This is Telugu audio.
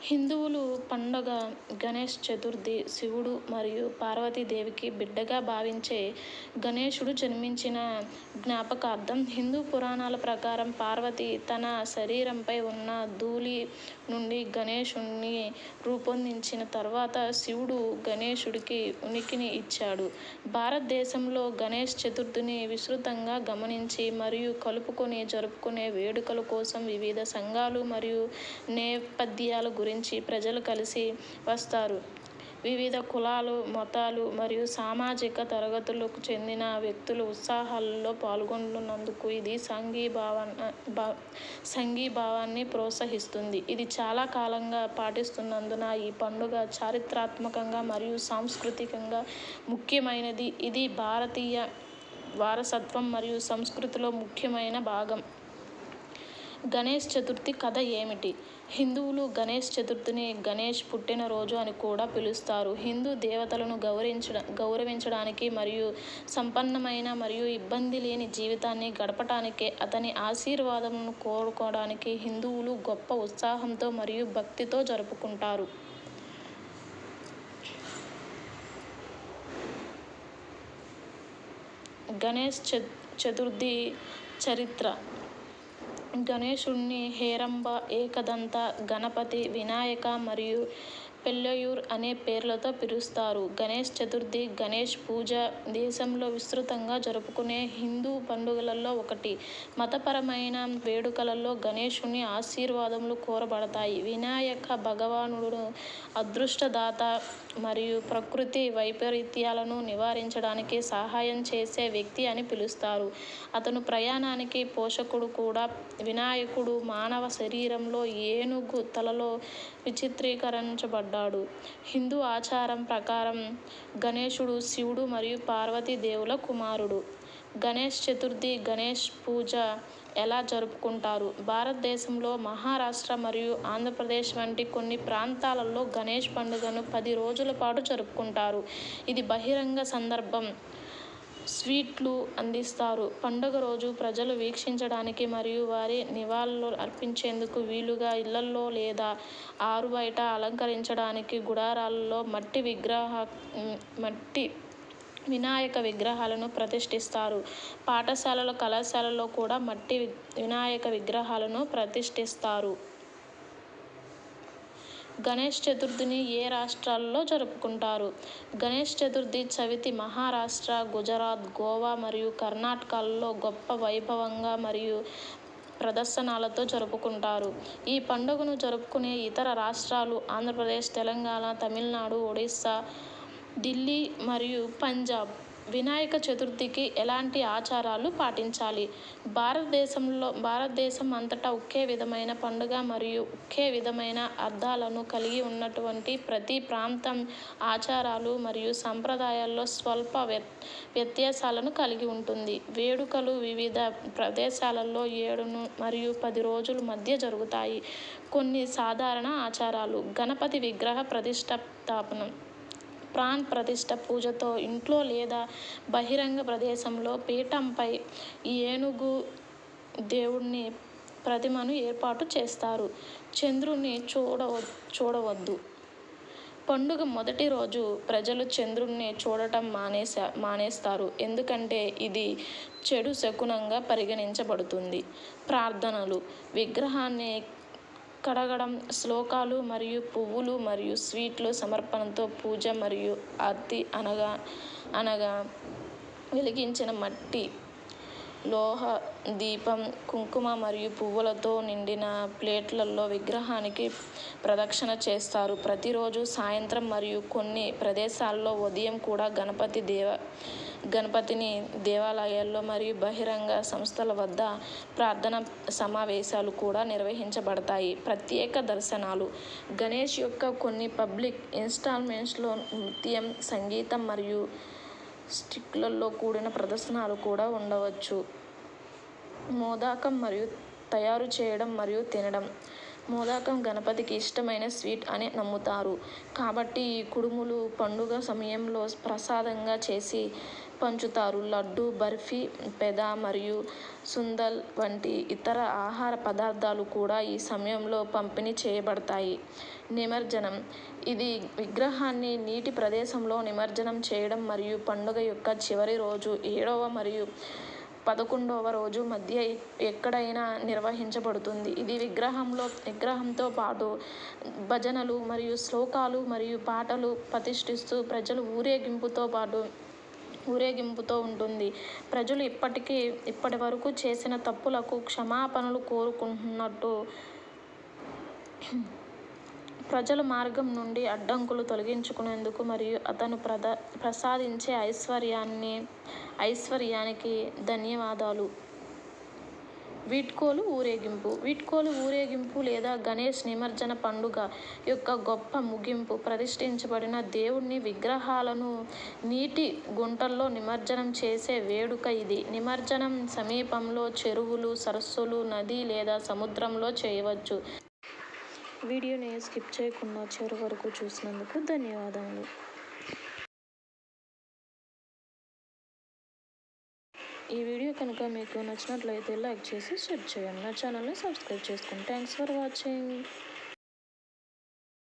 హిందువులు పండుగ గణేష్ చతుర్థి శివుడు మరియు పార్వతీదేవికి బిడ్డగా భావించే గణేషుడు జన్మించిన జ్ఞాపకార్థం హిందూ పురాణాల ప్రకారం పార్వతి తన శరీరంపై ఉన్న ధూళి నుండి గణేషుణ్ణి రూపొందించిన తర్వాత శివుడు గణేషుడికి ఉనికిని ఇచ్చాడు. భారతదేశంలో గణేష్ చతుర్థిని విస్తృతంగా గమనించి మరియు కలుపుకొని జరుపుకునే వేడుకల కోసం వివిధ సంఘాలు మరియు నేపథ్యాల గురించి గురించి ప్రజలు కలిసి వస్తారు. వివిధ కులాలు మతాలు మరియు సామాజిక తరగతులకు చెందిన వ్యక్తులు ఉత్సాహాలలో పాల్గొంటున్నందుకు ఇది సంఘీభావన భా సంఘీభావాన్ని ప్రోత్సహిస్తుంది. ఇది చాలా కాలంగా పాటిస్తున్నందున ఈ పండుగ చారిత్రాత్మకంగా మరియు సాంస్కృతికంగా ముఖ్యమైనది. ఇది భారతీయ వారసత్వం మరియు సంస్కృతిలో ముఖ్యమైన భాగం. గణేష్ చతుర్థి కథ ఏమిటి? హిందువులు గణేష్ చతుర్థిని గణేష్ పుట్టినరోజు అని కూడా పిలుస్తారు. హిందూ దేవతలను గౌరవించడం గౌరవించడానికి మరియు సంపన్నమైన మరియు ఇబ్బంది లేని జీవితాన్ని గడపటానికి అతని ఆశీర్వాదమును కోరుకోవడానికి హిందువులు గొప్ప ఉత్సాహంతో మరియు భక్తితో జరుపుకుంటారు. గణేష్ చ చతుర్థి చరిత్ర గణేశుణ్ణి హేరంబ ఏకదంత గణపతి వినాయక మరియు పెళ్ళయూర్ అనే పేర్లతో పిలుస్తారు. గణేష్ చతుర్థి గణేష్ పూజ దేశంలో విస్తృతంగా జరుపుకునే హిందూ పండుగలలో ఒకటి. మతపరమైన వేడుకలలో గణేషుని ఆశీర్వాదములు కోరబడతాయి. వినాయక భగవానుడు అదృష్టదాత మరియు ప్రకృతి వైపరీత్యాలను నివారించడానికి సహాయం చేసే వ్యక్తి అని పిలుస్తారు. అతను ప్రయాణానికి పోషకుడు కూడా. వినాయకుడు మానవ శరీరంలో ఏనుగు తలలో విచిత్రీకరించబడ్డాడు హిందూ ఆచారం ప్రకారం గణేశుడు శివుడు మరియు పార్వతీ దేవుల కుమారుడు. గణేష్ చతుర్థి గణేష్ పూజ ఎలా జరుపుకుంటారు? భారతదేశంలో మహారాష్ట్ర మరియు ఆంధ్రప్రదేశ్ వంటి కొన్ని ప్రాంతాలలో గణేష్ పండుగను పది రోజుల పాటు జరుపుకుంటారు. ఇది బహిరంగ సందర్భం. స్వీట్లు అందిస్తారు. పండుగ రోజు ప్రజలు వీక్షించడానికి మరియు వారి నివాళులు అర్పించేందుకు వీలుగా ఇళ్ళలో లేదా ఆరు బయట అలంకరించడానికి గుడారాలలో మట్టి విగ్రహ మట్టి వినాయక విగ్రహాలను ప్రతిష్ఠిస్తారు. పాఠశాలల కళాశాలలో కూడా మట్టి వినాయక విగ్రహాలను ప్రతిష్ఠిస్తారు. గణేష్ చతుర్థిని ఏ రాష్ట్రాల్లో జరుపుకుంటారు? గణేష్ చతుర్థి చవితి మహారాష్ట్ర గుజరాత్ గోవా మరియు కర్ణాటకల్లో గొప్ప వైభవంగా మరియు ప్రదర్శనలతో జరుపుకుంటారు. ఈ పండుగను జరుపుకునే ఇతర రాష్ట్రాలు ఆంధ్రప్రదేశ్ తెలంగాణ తమిళనాడు ఒడిస్సా ఢిల్లీ మరియు పంజాబ్. వినాయక చతుర్థికి ఎలాంటి ఆచారాలు పాటించాలి? భారతదేశంలో భారతదేశం అంతటా ఒకే విధమైన పండుగ మరియు ఒకే విధమైన అర్థాలను కలిగి ఉన్నటువంటి ప్రతి ప్రాంతం ఆచారాలు మరియు సంప్రదాయాల్లో స్వల్ప వ్యత్యాసాలను కలిగి ఉంటుంది. వేడుకలు వివిధ ప్రదేశాలలో ఏడును మరియు పది రోజుల మధ్య జరుగుతాయి. కొన్ని సాధారణ ఆచారాలు. గణపతి విగ్రహ ప్రతిష్టాపనం ప్రాణ్ ప్రతిష్ట పూజతో ఇంట్లో లేదా బహిరంగ ప్రదేశంలో పీఠంపై ఏనుగు దేవుణ్ణి ప్రతిమను ఏర్పాటు చేస్తారు. చంద్రుని చూడవ చూడవద్దు. పండుగ మొదటి రోజు ప్రజలు చంద్రుణ్ణి చూడటం మానేసా మానేస్తారు. ఎందుకంటే ఇది చెడు శకునంగా పరిగణించబడుతుంది. ప్రార్థనలు విగ్రహాన్ని కడగడం శ్లోకాలు మరియు పువ్వులు మరియు స్వీట్లు సమర్పణతో పూజ మరియు ఆర్తి అనగా అనగా వెలిగించిన మట్టి లోహ దీపం కుంకుమ మరియు పువ్వులతో నిండిన ప్లేట్లలో విగ్రహానికి ప్రదక్షిణ చేస్తారు. ప్రతిరోజు సాయంత్రం మరియు కొన్ని ప్రదేశాల్లో ఉదయం కూడా గణపతి దేవ గణపతిని దేవాలయాల్లో మరియు బహిరంగ సంస్థల వద్ద ప్రార్థన సమావేశాలు కూడా నిర్వహించబడతాయి. ప్రత్యేక దర్శనాలు. గణేష్ యొక్క కొన్ని పబ్లిక్ ఇన్స్టాల్మెంట్స్లో నృత్యం సంగీతం మరియు స్టిక్లలో కూడిన ప్రదర్శనలు కూడా ఉండవచ్చు. మోదకం మరియు తయారు చేయడం మరియు తినడం. మోదకం గణపతికి ఇష్టమైన స్వీట్ అని నమ్ముతారు. కాబట్టి ఈ కుడుములు పండుగ సమయంలో ప్రసాదంగా చేసి పంచుతారు. లడ్డు బర్ఫీ పెద మరియు సుందల్ వంటి ఇతర ఆహార పదార్థాలు కూడా ఈ సమయంలో పంపిణీ చేయబడతాయి. నిమజ్జనం. ఇది విగ్రహాన్ని నీటి ప్రదేశంలో నిమజ్జనం చేయడం మరియు పండుగ యొక్క చివరి రోజు ఏడవ మరియు పదకొండవ రోజు మధ్య ఎక్కడైనా నిర్వహించబడుతుంది. ఇది విగ్రహంలో విగ్రహంతో పాటు భజనలు మరియు శ్లోకాలు మరియు పాటలు ప్రతిష్ఠిస్తూ ప్రజలు ఊరేగింపుతో పాటు ఊరేగింపుతో ఉంటుంది. ప్రజలు ఇప్పటికీ ఇప్పటి వరకు చేసిన తప్పులకు క్షమాపణలు కోరుకుంటున్నట్టు ప్రజల మార్గం నుండి అడ్డంకులు తొలగించుకునేందుకు మరియు అతను ప్రద ప్రసాదించే ఐశ్వర్యాన్ని ఐశ్వర్యానికి ధన్యవాదాలు. వీడ్కోలు ఊరేగింపు. వీడ్కోలు ఊరేగింపు లేదా గణేష్ నిమజ్జన పండుగ యొక్క గొప్ప ముగింపు. ప్రతిష్ఠించబడిన దేవుణ్ణి విగ్రహాలను నీటి గుంటల్లో నిమజ్జనం చేసే వేడుక ఇది. నిమజ్జనం సమీపంలో చెరువులు సరస్సులు నది లేదా సముద్రంలో చేయవచ్చు. వీడియోని స్కిప్ చేయకుండా చివరి వరకు చూసినందుకు ధన్యవాదాలు ఈ వీడియో కనుక మీకు నచ్చినట్లయితే లైక్ చేసి షేర్ చేయండి. నా ఛానల్ని సబ్స్క్రైబ్ చేసుకోండి థ్యాంక్స్ ఫర్ వాచింగ్.